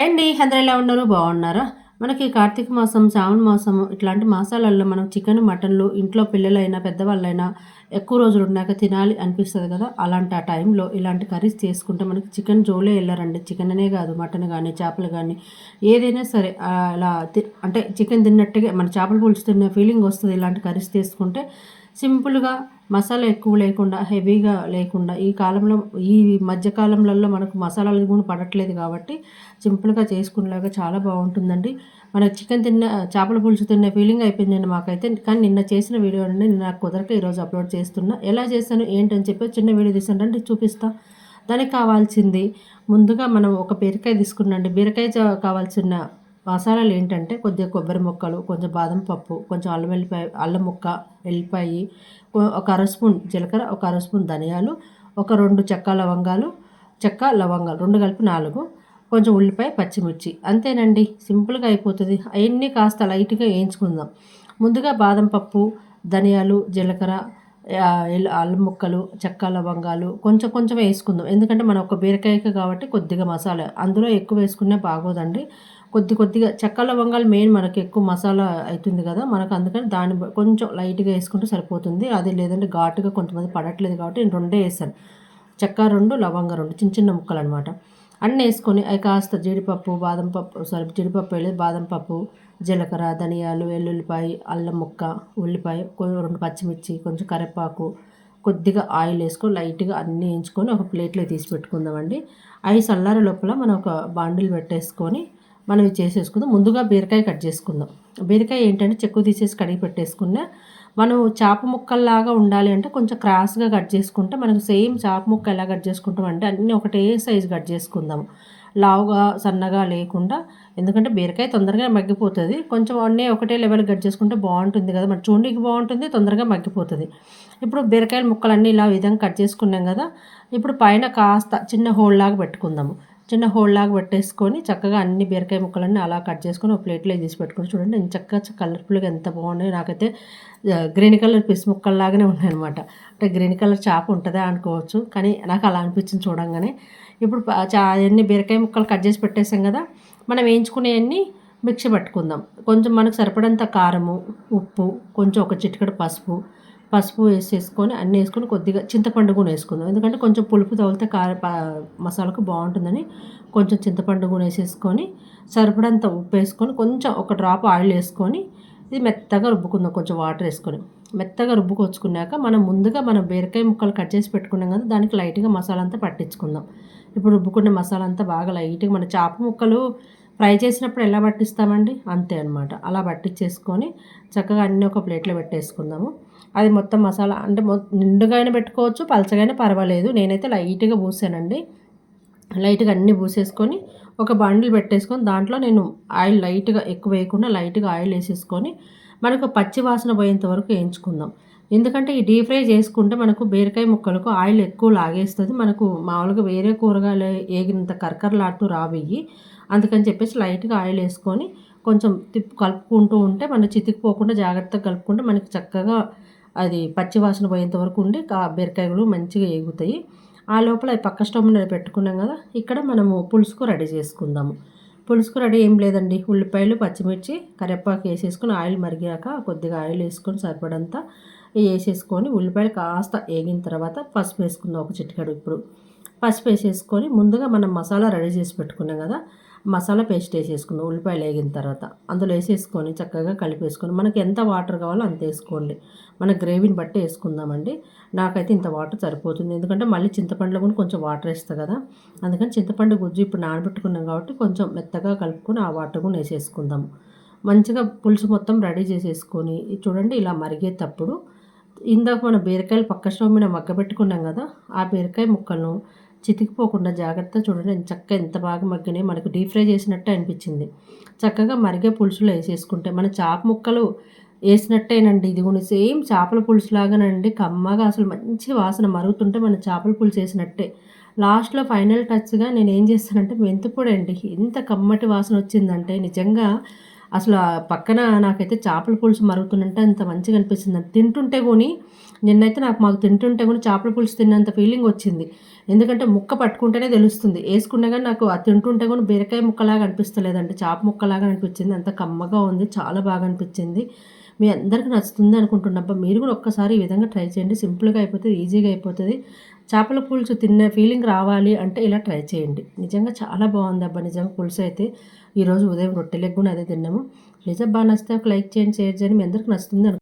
అండి అందరూ ఎలా ఉన్నారు? బాగున్నారా? మనకి కార్తీక మాసం శ్రావణ మాసం ఇట్లాంటి మాసాలలో మనం చికెన్ మటన్లు ఇంట్లో పిల్లలైనా పెద్దవాళ్ళైనా ఎక్కువ రోజులు ఉన్నాక తినాలి అనిపిస్తుంది కదా. అలాంటి ఆ టైంలో ఇలాంటి కర్రీస్ చేసుకుంటే మనకి చికెన్ జోలే వెళ్ళారండి. చికెన్ అనే కాదు మటన్ కానీ చేపలు కానీ ఏదైనా సరే అలా అంటే చికెన్ తిన్నట్టుగా మన చేపలు పులుసు తిన్న ఫీలింగ్ వస్తుంది. ఇలాంటి కర్రీస్ చేసుకుంటే సింపుల్గా మసాలా ఎక్కువ లేకుండా హెవీగా లేకుండా ఈ కాలంలో ఈ మధ్యకాలంలో మనకు మసాలాలు కూడా పడట్లేదు కాబట్టి సింపుల్గా చేసుకునేలాగా చాలా బాగుంటుందండి. మన చికెన్ తిన్న చేపల పులుసు తిన్న ఫీలింగ్ అయిపోయిందండి మాకైతే. కానీ నిన్న చేసిన వీడియో అండి నాకు కుదరక ఈరోజు అప్లోడ్ చేస్తున్నా. ఎలా చేస్తాను ఏంటని చెప్పి చిన్న వీడియో తీసానంటే చూపిస్తా. దానికి కావాల్సింది ముందుగా మనం ఒక బీరకాయ తీసుకున్నాండి బీరకాయ కావాల్సిన మసాలాలు ఏంటంటే కొద్దిగా కొబ్బరి ముక్కలు కొంచెం బాదం పప్పు కొంచెం అల్లం వెల్లిపాయ అల్లం ముక్క వెల్లిపాయి ఒక అర స్పూన్ జీలకర్ర ఒక అర స్పూన్ ధనియాలు ఒక రెండు చెక్క లవంగాలు చెక్క లవంగాలు రెండు కలిపి నాలుగు కొంచెం ఉల్లిపాయ పచ్చిమిర్చి. అంతేనండి. సింపుల్గా అయిపోతుంది. అవన్నీ కాస్త లైట్గా వేయించుకుందాం. ముందుగా బాదం పప్పు ధనియాలు జీలకర్ర అల్లం ముక్కలు చెక్క లవంగాలు కొంచెం కొంచెం వేసుకుందాం. ఎందుకంటే మనం ఒక బీరకాయకి కాబట్టి కొద్దిగా మసాలా. అందులో ఎక్కువ వేసుకునే బాగోదండి. కొద్ది కొద్దిగా చెక్క లవంగాలు మెయిన్ మనకి ఎక్కువ మసాలా అవుతుంది కదా మనకు అందుకని దాన్ని కొంచెం లైట్గా వేసుకుంటే సరిపోతుంది. అది లేదంటే ఘాటుగా కొంతమంది పడట్లేదు కాబట్టి నేను రెండే వేసాను చెక్క రెండు లవంగ రెండు చిన్న చిన్న ముక్కలు అనమాట అన్నీ వేసుకొని అవి కాస్త జీడిపప్పు బాదం పప్పు సారీ జీడిపప్పు వెళ్ళి బాదం పప్పు జీలకర్ర ధనియాలు వెల్లుల్లిపాయ అల్లం ముక్క ఉల్లిపాయ రెండు పచ్చిమిర్చి కొంచెం కరివేపాకు కొద్దిగా ఆయిల్ వేసుకొని లైట్గా అన్నీ వేయించుకొని ఒక ప్లేట్లో తీసి పెట్టుకుందామండి. అవి చల్లార లోపల మనం ఒక బాండిల్ పెట్టేసుకొని మనం ఇది చేసేసుకుందాం. ముందుగా బీరకాయ కట్ చేసుకుందాం. బీరకాయ ఏంటంటే చెక్కు తీసేసి కడిగి పెట్టేసుకున్నా మనం చేప ముక్కల్లాగా ఉండాలి అంటే కొంచెం క్రాస్గా కట్ చేసుకుంటే మనకు సేమ్ చేప ముక్క ఎలా కట్ చేసుకుంటాం అంటే అన్నీ ఒకటే సైజు కట్ చేసుకుందాం. లావుగా సన్నగా లేకుండా. ఎందుకంటే బీరకాయ తొందరగా మగ్గిపోతుంది. కొంచెం అన్నీ ఒకటే లెవెల్ కట్ చేసుకుంటే బాగుంటుంది కదా. మన చూడడానికి బాగుంటుంది తొందరగా మగ్గిపోతుంది. ఇప్పుడు బీరకాయల ముక్కలన్నీ ఇలా విధంగా కట్ చేసుకున్నాం కదా. ఇప్పుడు పైన కాస్త చిన్న హోల్ లాగా పెట్టుకుందాము. చిన్న హోల్ లాగా పెట్టేసుకొని చక్కగా అన్ని బీరకాయ ముక్కలన్నీ అలా కట్ చేసుకొని ఒక ప్లేట్లో తీసి పెట్టుకొని చూడండి నేను చక్కగా కలర్ఫుల్గా ఎంత బాగున్నాయి నాకైతే గ్రీన్ కలర్ పిస్ ముక్కల్లాగానే ఉన్నాయన్నమాట. అంటే గ్రీన్ కలర్ చేప ఉంటుందా అనుకోవచ్చు కానీ నాకు అలా అనిపించింది చూడంగానే. ఇప్పుడు చా అన్ని బీరకాయ ముక్కలు కట్ చేసి పెట్టేసాం కదా మనం వేయించుకునేవన్నీ మిక్సీ పట్టుకుందాం. కొంచెం మనకు సరిపడంత కారము ఉప్పు కొంచెం ఒక చిటికడు పసుపు పసుపు వేసేసుకొని అన్నీ వేసుకొని కొద్దిగా చింతపండు కూడా వేసుకుందాం. ఎందుకంటే కొంచెం పులుపు తగిలితే కార మసాలాకు బాగుంటుందని కొంచెం చింతపండు కూడా వేసేసుకొని సరిపడంత ఉప్పు వేసుకొని కొంచెం ఒక డ్రాప్ ఆయిల్ వేసుకొని ఇది మెత్తగా రుబ్బుకుందాం కొంచెం వాటర్ వేసుకొని. మెత్తగా రుబ్బుకొచ్చుకున్నాక మనం ముందుగా మనం బీరకాయ ముక్కలు కట్ చేసి పెట్టుకున్నాం కదా దానికి లైట్గా మసాలా అంతా పట్టించుకుందాం. ఇప్పుడు రుబ్బుకున్న మసాలా అంతా బాగా లైట్గా మన చేప ముక్కలు ఫ్రై చేసినప్పుడు ఎలా పట్టిస్తామండి? అంతే అనమాట అలా పట్టించేసుకొని చక్కగా అన్నీ ఒక ప్లేట్లో పెట్టేసుకుందాము. అది మొత్తం మసాలా అంటే నిండుగా అయినా పెట్టుకోవచ్చు పలచగానే పర్వాలేదు. నేనైతే లైట్గా పూసానండి. లైట్గా అన్నీ పూసేసుకొని ఒక బండిల్ పెట్టేసుకొని దాంట్లో నేను ఆయిల్ లైట్గా ఎక్కువ వేయకుండా లైట్గా ఆయిల్ వేసేసుకొని మనకు పచ్చి వాసన పోయేంత వరకు వేయించుకుందాం. ఎందుకంటే ఈ డీప్ ఫ్రై చేసుకుంటే మనకు బీరకాయ ముక్కలకు ఆయిల్ ఎక్కువ లాగేస్తుంది. మనకు మామూలుగా వేరే కూరగాయలు ఏగినంత కరకరలాడుతూ రావి అందుకని చెప్పేసి లైట్గా ఆయిల్ వేసుకొని కొంచెం తిప్పు కలుపుకుంటూ ఉంటే మన చితికిపోకుండా జాగ్రత్తగా కలుపుకుంటే మనకి చక్కగా అది పచ్చి వాసన పోయేంత వరకు ఉండి బీరకాయలు మంచిగా ఎగుతాయి. ఆ లోపల పక్క స్టవ్ మీద పెట్టుకున్నాం కదా ఇక్కడ మనము పులుసుకు రెడీ చేసుకుందాము. పులుసుకు రెడీ ఏం లేదండి. ఉల్లిపాయలు పచ్చిమిర్చి కరివేపాకు వేసేసుకొని ఆయిల్ మరిగాక కొద్దిగా ఆయిల్ వేసుకొని సరిపడంతా వేసేసుకొని ఉల్లిపాయలు కాస్త వేగిన తర్వాత పసుపు వేసుకుందాం ఒక చిటికడు ఇప్పుడు. పసుపు వేసేసుకొని ముందుగా మనం మసాలా రెడీ చేసి పెట్టుకున్నాం కదా మసాలా పేస్ట్ వేసేసుకుందాం ఉల్లిపాయలు వేగిన తర్వాత. అందులో వేసేసుకొని చక్కగా కలిపేసుకొని మనకి ఎంత వాటర్ కావాలో అంత వేసుకోండి. మన గ్రేవీని బట్టి వేసుకుందామండి. నాకైతే ఇంత వాటర్ సరిపోతుంది. ఎందుకంటే మళ్ళీ చింతపండులో కూడా కొంచెం వాటర్ వేస్తుంది కదా. అందుకని చింతపండు గుజ్జు ఇప్పుడు నానబెట్టుకున్నాం కాబట్టి కొంచెం మెత్తగా కలుపుకొని ఆ వాటర్ కూడా వేసేసుకుందాం. మంచిగా పులుసు మొత్తం రెడీ చేసేసుకొని చూడండి ఇలా మరిగేటప్పుడు. ఇందాక మన బీరకాయలు పక్క స్టవ్ మీద మగ్గబెట్టుకున్నాం కదా ఆ బీరకాయ ముక్కలను చితికిపోకుండా జాగ్రత్త చూడండి. చక్కగా ఎంత బాగా మగ్గినాయి మనకు డీప్ ఫ్రై చేసినట్టే అనిపించింది. చక్కగా మరిగే పులుసులో వేసేసుకుంటే మన చేప ముక్కలు వేసినట్టేనండి. ఇది కూడా సేమ్ చేపల పులుసు లాగానండి. కమ్మగా అసలు మంచి వాసన మరుగుతుంటే మన చేపల పులుసు వేసినట్టే. లాస్ట్లో ఫైనల్ టచ్గా నేను ఏం చేస్తానంటే మెంతిపొడి అండి. ఎంత కమ్మటి వాసన వచ్చిందంటే నిజంగా అసలు పక్కన నాకైతే చేపల పులుసు మరుగుతుందంటే అంత మంచిగా అనిపిస్తుంది. తింటుంటే కొని నిన్నైతే నాకు మాకు తింటుంటే కూడా చేపల పులుసు తిన్నంత ఫీలింగ్ వచ్చింది. ఎందుకంటే ముక్క పట్టుకుంటేనే తెలుస్తుంది. వేసుకున్నా కానీ నాకు అది తింటుంటే కూడా బీరకాయ ముక్కలాగా అనిపిస్తలేదండి. చేప ముక్కలాగా అనిపించింది. అంత కమ్మగా ఉంది. చాలా బాగా అనిపించింది. మీ అందరికీ నచ్చుతుంది అనుకుంటున్నప్ప మీరు కూడా ఒక్కసారి ఈ విధంగా ట్రై చేయండి. సింపుల్గా అయిపోతుంది ఈజీగా అయిపోతుంది. చేపల పులుసు తిన్న ఫీలింగ్ రావాలి అంటే ఇలా ట్రై చేయండి. నిజంగా చాలా బాగుంది అబ్బా నిజంగా పులుసు అయితే. ఈరోజు ఉదయం రొట్టెలకు కూడా అదే తిన్నాము. నిజం బాగా నచ్చితే ఒక లైక్ చేయండి షేర్ చేయండి. మీ అందరికి నచ్చుతుంది